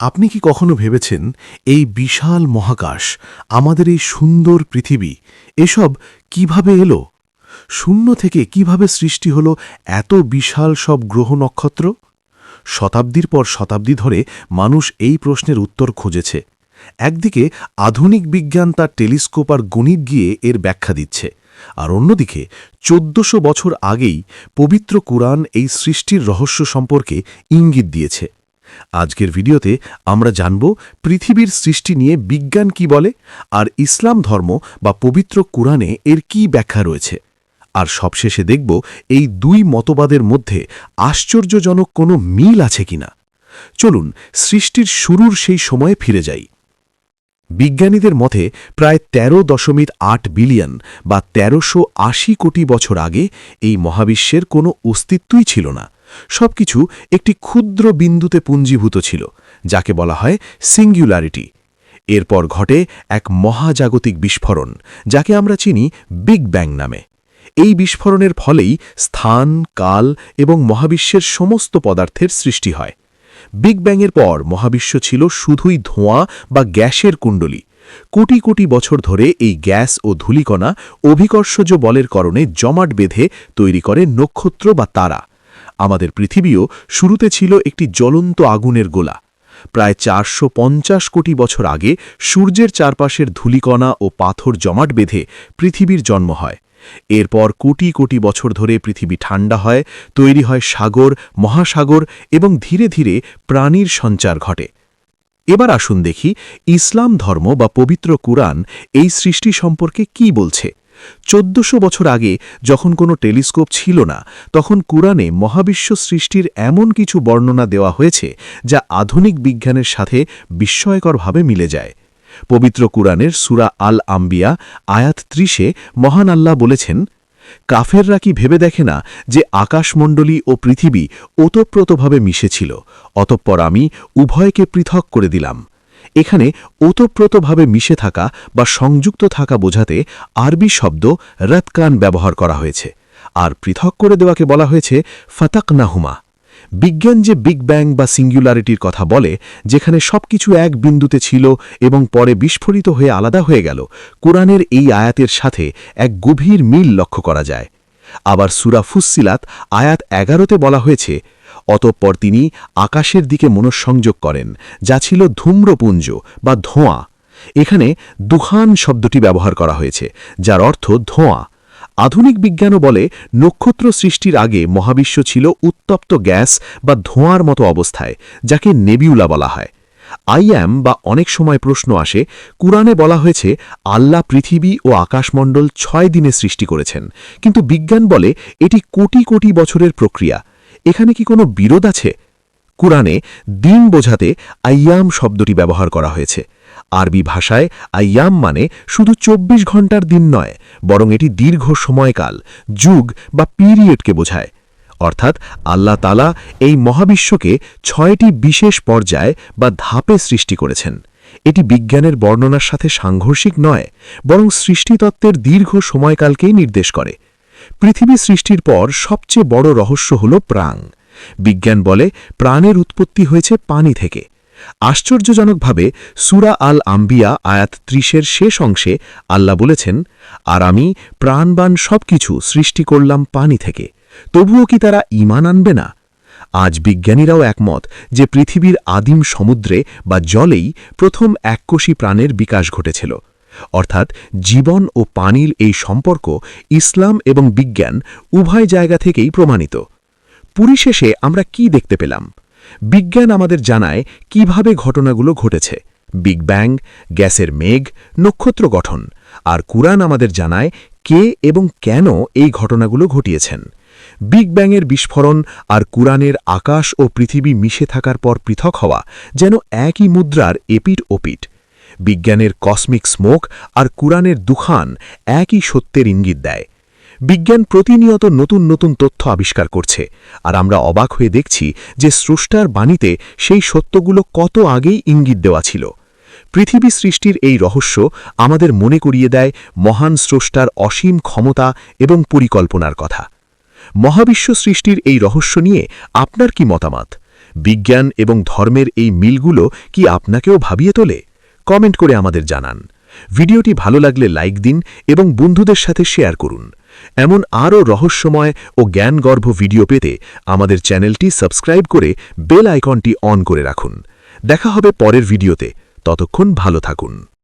আপনি কি কখনো ভেবেছেন এই বিশাল মহাকাশ, আমাদের এই সুন্দর পৃথিবী, এসব কীভাবে এলো? শূন্য থেকে কীভাবে সৃষ্টি হলো এত বিশাল সব গ্রহ নক্ষত্র? শতাব্দীর পর শতাব্দী ধরে মানুষ এই প্রশ্নের উত্তর খুঁজেছে। একদিকে আধুনিক বিজ্ঞান তার টেলিস্কোপ আর গণিত গিয়ে এর ব্যাখ্যা দিচ্ছে, আর অন্যদিকে চোদ্দশো বছর আগেই পবিত্র কুরআন এই সৃষ্টির রহস্য সম্পর্কে ইঙ্গিত দিয়েছে। আজকের ভিডিওতে আমরা জানব পৃথিবীর সৃষ্টি নিয়ে বিজ্ঞান কি বলে, আর ইসলাম ধর্ম বা পবিত্র কুরআনে এর কি ব্যাখ্যা রয়েছে। আর সবশেষে দেখব এই দুই মতবাদের মধ্যে আশ্চর্যজনক কোনো মিল আছে কিনা। চলুন, সৃষ্টির শুরুর সেই সময়ে ফিরে যাই। বিজ্ঞানীদের মতে প্রায় ১৩ দশমিক আট বিলিয়ন বা তেরোশো কোটি বছর আগে এই মহাবিশ্বের কোনো অস্তিত্বই ছিল না। সবকিছু একটি ক্ষুদ্র বিন্দুতে পুঞ্জীভূত ছিল, যাকে বলা হয় সিঙ্গুলারিটি। এরপর ঘটে এক মহাজাগতিক বিস্ফোরণ, যাকে আমরা চিনি বিগ ব্যাং নামে। এই বিস্ফোরণের ফলেই স্থান, কাল এবং মহাবিশ্বের সমস্ত পদার্থের সৃষ্টি হয়। বিগ ব্যাংয়ের পর মহাবিশ্ব ছিল শুধুই ধোঁয়া বা গ্যাসের কুণ্ডলী। কোটি কোটি বছর ধরে এই গ্যাস ও ধূলিকণা অভিকর্ষজ বলের কারণে জমাট বেঁধে তৈরি করে নক্ষত্র বা তারা। আমাদের পৃথিবীও শুরুতে ছিল একটি জ্বলন্ত আগুনের গোলা। প্রায় চারশো পঞ্চাশ কোটি বছর আগে সূর্যের চারপাশের ধূলিকণা ও পাথর জমাট বেঁধে পৃথিবীর জন্ম হয়। এরপর কোটি কোটি বছর ধরে পৃথিবী ঠান্ডা হয়, তৈরি হয় সাগর, মহাসাগর এবং ধীরে ধীরে প্রাণীর সঞ্চার ঘটে। এবার আসুন দেখি ইসলাম ধর্ম বা পবিত্র কুরআন এই সৃষ্টি সম্পর্কে কি বলছে। চোদ্দশো বছর আগে যখন কোনো টেলিস্কোপ ছিল না, তখন কুরআনে মহাবিশ্ব সৃষ্টির এমন কিছু বর্ণনা দেওয়া হয়েছে যা আধুনিক বিজ্ঞানের সাথে বিস্ময়করভাবে মিলে যায়। পবিত্র কুরআনের সুরা আল আম্বিয়া আয়াত ত্রিশে মহান আল্লাহ বলেছেন, কাফেররা কি ভেবে দেখে না যে আকাশমণ্ডলী ও পৃথিবী ওতপ্রোতভাবে মিশেছিল, অতঃপর আমি উভয়কে পৃথক করে দিলাম। এখানে ওতপ্রোতভাবে মিশে থাকা বা সংযুক্ত থাকা বোঝাতে আরবি শব্দ রতকান ব্যবহার করা হয়েছে। আর পৃথক করে দেওয়াকে বলা হয়েছে ফতাকনাহুমা। বিজ্ঞান যে বিগ ব্যাং বা সিঙ্গুলারিটির কথা বলে, যেখানে সবকিছু এক বিন্দুতে ছিল এবং পরে বিস্ফোরিত হয়ে আলাদা হয়ে গেল, কোরআনের এই আয়াতের সাথে এক গভীর মিল লক্ষ্য করা যায়। আবার সুরা ফুসিলাত আয়াত এগারোতে বলা হয়েছে অতঃপর তিনি আকাশের দিকে মনঃসংযোগ করেন, যা ছিল ধূম্রপুঞ্জ বা ধোঁয়া। এখানে দুহান শব্দটি ব্যবহার করা হয়েছে, যার অর্থ ধোঁয়া। আধুনিক বিজ্ঞানও বলে নক্ষত্র সৃষ্টির আগে মহাবিশ্ব ছিল উত্তপ্ত গ্যাস বা ধোঁয়ার মতো অবস্থায়, যাকে নেবিউলা বলা হয়। আইএম বা অনেক সময় প্রশ্ন আসে, কুরআনে বলা হয়েছে, আল্লাহ পৃথিবী ও আকাশমণ্ডল ছয় দিনে সৃষ্টি করেছেন। কিন্তু বিজ্ঞান বলে এটি কোটি কোটি বছরের প্রক্রিয়া। এখানে কি কোনো বিরোধ আছে? কুরআনে দিন বোঝাতে আইয়াম শব্দটি ব্যবহার করা হয়েছে। আরবি ভাষায় আইয়াম মানে শুধু ২৪ ঘণ্টার দিন নয়, বরং এটি দীর্ঘ সময়কাল, যুগ বা পিরিয়ডকে বোঝায়। অর্থাৎ আল্লাহ তালা এই মহাবিশ্বকে ছয়টি বিশেষ পর্যায় বা ধাপে সৃষ্টি করেছেন। এটি বিজ্ঞানের বর্ণনার সাথে সাংঘর্ষিক নয়, বরং সৃষ্টিতত্ত্বের দীর্ঘ সময়কালকেই নির্দেশ করে। পৃথিবী সৃষ্টির পর সবচেয়ে বড় রহস্য হল প্রাণ। বিজ্ঞান বলে প্রাণের উৎপত্তি হয়েছে পানি থেকে। আশ্চর্যজনকভাবে সুরা আল আম্বিয়া আয়াত ত্রিশের শেষ অংশে আল্লাহ বলেছেন, আর আমি প্রাণবান সব কিছু সৃষ্টি করলাম পানি থেকে। তবুও কি তারা ইমান আনবে না? আজ বিজ্ঞানীরাও একমত যে পৃথিবীর আদিম সমুদ্রে বা জলেই প্রথম এককোষী প্রাণের বিকাশ ঘটেছিল। অর্থাৎ জীবন ও পানির এই সম্পর্ক ইসলাম এবং বিজ্ঞান উভয় জায়গা থেকেই প্রমাণিত। পরিশেষে আমরা কি দেখতে পেলাম? বিজ্ঞান আমাদের জানায় কীভাবে ঘটনাগুলো ঘটেছে। বিগ ব্যাং, গ্যাসের মেঘ, নক্ষত্র গঠন। আর কুরআন আমাদের জানায় কে এবং কেন এই ঘটনাগুলো ঘটিয়েছেন। বিগ ব্যাংয়ের বিস্ফোরণ আর কুরআনের আকাশ ও পৃথিবী মিশে থাকার পর পৃথক হওয়া যেন একই মুদ্রার এপিট ওপিট বিজ্ঞানের কসমিক স্মোক আর কুরআনের দুখান একই সত্যের ইঙ্গিত দেয়। বিজ্ঞান প্রতিনিয়ত নতুন নতুন তথ্য আবিষ্কার করছে, আর আমরা অবাক হয়ে দেখছি যে স্রষ্টার বাণীতে সেই সত্যগুলো কত আগেই ইঙ্গিত দেওয়া ছিল। পৃথিবী সৃষ্টির এই রহস্য আমাদের মনে করিয়ে দেয় মহান স্রষ্টার অসীম ক্ষমতা এবং পরিকল্পনার কথা। মহাবিশ্ব সৃষ্টির এই রহস্য নিয়ে আপনার কি মতামত? বিজ্ঞান এবং ধর্মের এই মিলগুলো কি আপনাকেও ভাবিয়ে তোলে? কমেন্ট করে আমাদের জানান। ভিডিওটি ভালো লাগলে লাইক দিন এবং বন্ধুদের সাথে শেয়ার করুন। এমন আরও রহস্যময় ও জ্ঞানগর্ভ ভিডিও পেতে আমাদের চ্যানেলটি সাবস্ক্রাইব করে বেল আইকনটি অন করে রাখুন। দেখা হবে পরের ভিডিওতে। ততক্ষণ ভালো থাকুন।